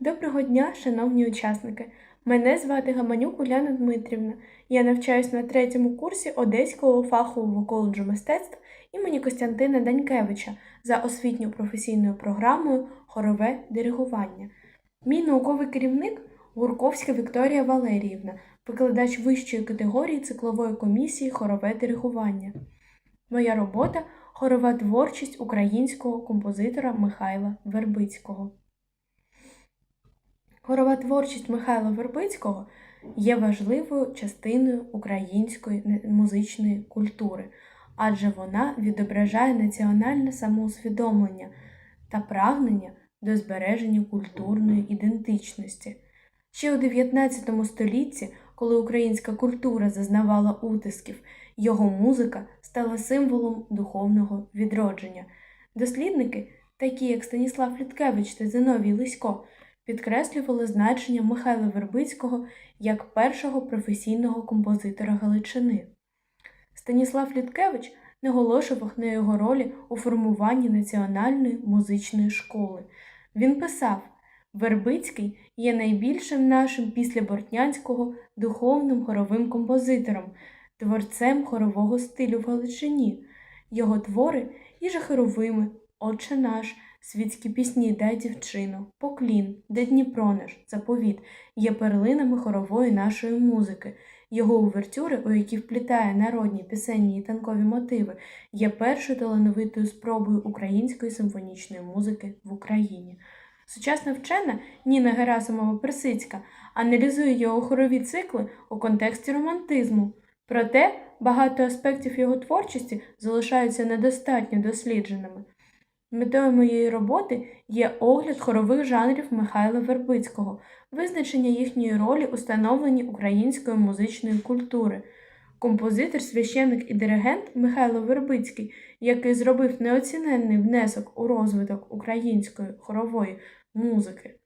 Доброго дня, шановні учасники! Мене звати Гаманюк Уляна Дмитрівна. Я навчаюсь на третьому курсі Одеського фахового коледжу мистецтв імені Костянтина Данькевича за освітньо професійною програмою Хорове диригування. Мій науковий керівник Гурковська Вікторія Валеріївна, викладач вищої категорії циклової комісії Хорове диригування. Моя робота хорова творчість українського композитора Михайла Вербицького. Хорова творчість Михайла Вербицького є важливою частиною української музичної культури, адже вона відображає національне самоусвідомлення та прагнення до збереження культурної ідентичності. Ще у 19 столітті, коли українська культура зазнавала утисків, його музика стала символом духовного відродження. Дослідники, такі як Станіслав Літкевич та Зиновій Лисько, підкреслювали значення Михайла Вербицького як першого професійного композитора Галичини. Станіслав Літкевич наголошував на його ролі у формуванні національної музичної школи. Він писав: Вербицький є найбільшим нашим після Бортнянського духовним хоровим композитором, творцем хорового стилю в Галичині. Його твори є жахаровими, Отче наш, світські пісні Дай дівчину, Поклін, Де Дніпро наш, Заповіт є перлинами хорової нашої музики. Його увертюри, у які вплітає народні пісенні і танкові мотиви, є першою талановитою спробою української симфонічної музики в Україні. Сучасна вчена Ніна Герасимова Персицька аналізує його хорові цикли у контексті романтизму. Проте багато аспектів його творчості залишаються недостатньо дослідженими. Метою моєї роботи є огляд хорових жанрів Михайла Вербицького, визначення їхньої ролі у становленні української музичної культури. Композитор, священник і диригент Михайло Вербицький, який зробив неоціненний внесок у розвиток української хорової музики,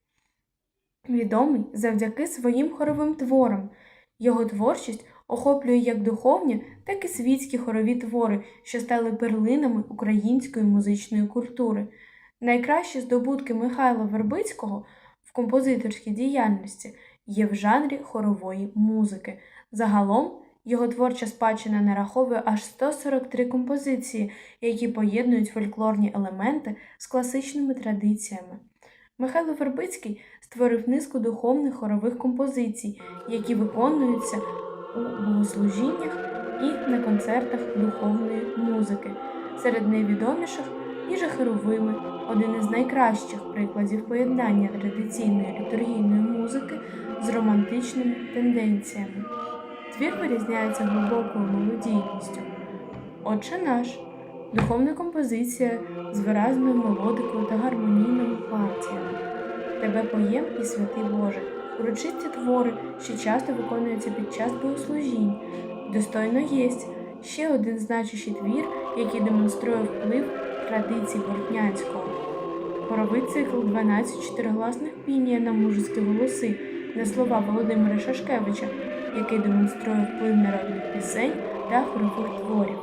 відомий завдяки своїм хоровим творам. Його творчість охоплює як духовні, так і світські хорові твори, що стали перлинами української музичної культури. Найкращі здобутки Михайла Вербицького в композиторській діяльності є в жанрі хорової музики. Загалом його творча спадщина нараховує аж 143 композиції, які поєднують фольклорні елементи з класичними традиціями. Михайло Вербицький створив низку духовних хорових композицій, які виконуються у богослужіннях і на концертах духовної музики. Серед найвідоміших і Жахаровими один із найкращих прикладів поєднання традиційної літургійної музики з романтичними тенденціями. Твір вирізняється глибокою мелодійністю. Отче наш духовна композиція з виразною мелодикою та гармонійними партіями. Тебе поєм і святий Боже. Урочисті твори, що часто виконуються під час богослужінь. Достойно єсть ще один значущий твір, який демонструє вплив традицій Бортнянського. Хоровий цикл 12 чотиригласних пінія на мужицькі голоси на слова Володимира Шашкевича, який демонструє вплив народних пісень та хорових творів.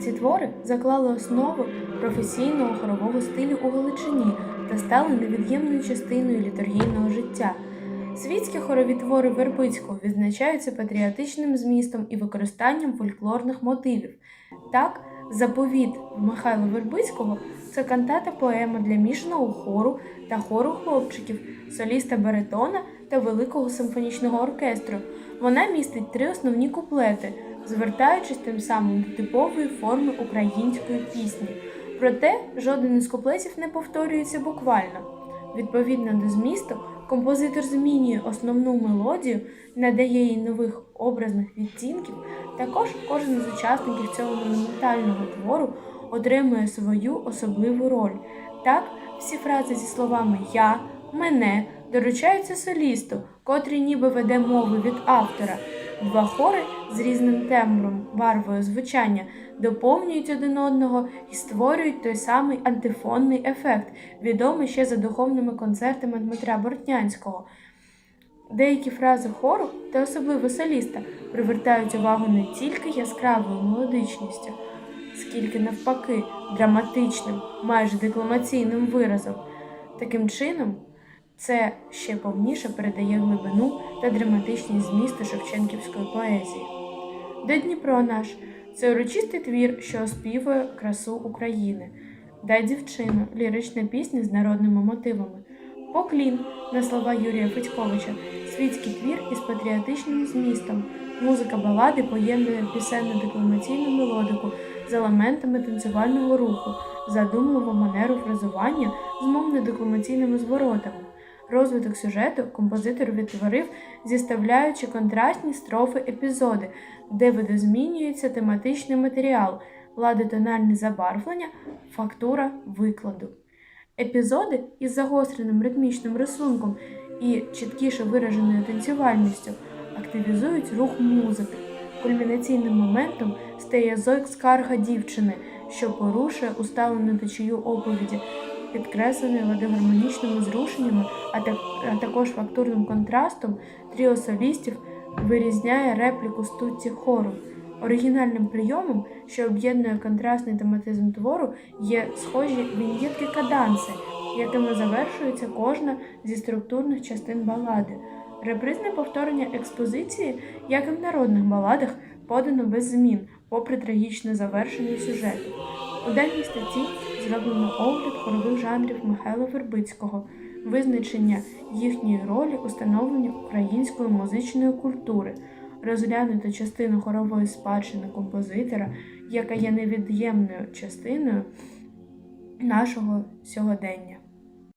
Ці твори заклали основу професійного хорового стилю у Галичині та стали невід'ємною частиною літургійного життя. Світські хорові твори Вербицького відзначаються патріотичним змістом і використанням фольклорних мотивів. Так, заповіт Михайла Вербицького це кантата поема для мішаного хору та хору хлопчиків, соліста баритона та великого симфонічного оркестру. Вона містить три основні куплети, звертаючись тим самим до типової форми української пісні. Проте жоден із куплетів не повторюється буквально. Відповідно до змісту, композитор змінює основну мелодію, надає їй нових образних відтінків. Також кожен з учасників цього монументального твору отримує свою особливу роль. Так, всі фрази зі словами я, мене доручаються солісту, котрий ніби веде мову від автора. Два хори з різним тембром, барвою звучання доповнюють один одного і створюють той самий антифонний ефект, відомий ще за духовними концертами Дмитра Бортнянського. Деякі фрази хору та особливо соліста привертають увагу не тільки яскравою мелодичністю, скільки навпаки драматичним, майже декламаційним виразом. Таким чином, Це ще повніше передає глибину та драматичність змісту Шевченківської поезії. Де Дніпро наш це урочистий твір, що оспівує красу України. Дай дівчину лірична пісня з народними мотивами. Поклін на слова Юрія Федьковича, світський твір із патріотичним змістом. Музика балади поєднує пісенно-декламаційну мелодику з елементами танцювального руху, задумливу манеру фразування з мовно-декламаційними зворотами. Розвиток сюжету композитор відтворив, зіставляючи контрастні строфи епізоди, де видозмінюється тематичний матеріал, ладотональне забарвлення, фактура викладу. Епізоди із загостреним ритмічним рисунком і чіткіше вираженою танцювальністю активізують рух музики. Кульмінаційним моментом стає зойк скарга дівчини, що порушує усталену течію оповіді, підкреслений ладогармонічними зрушеннями, а, так, а також фактурним контрастом тріо солістів вирізняє репліку стутті хору. Оригінальним прийомом, що об'єднує контрастний тематизм твору, є схожі віньєтки каданси, якими завершується кожна зі структурних частин балади. Репризне повторення експозиції, як і в народних баладах, подано без змін, попри трагічне завершення сюжету. У даній статті зроблено огляд хорових жанрів Михайла Вербицького, визначення їхньої ролі у становленні української музичної культури, розглянуто частину хорової спадщини композитора, яка є невід'ємною частиною нашого сьогодення.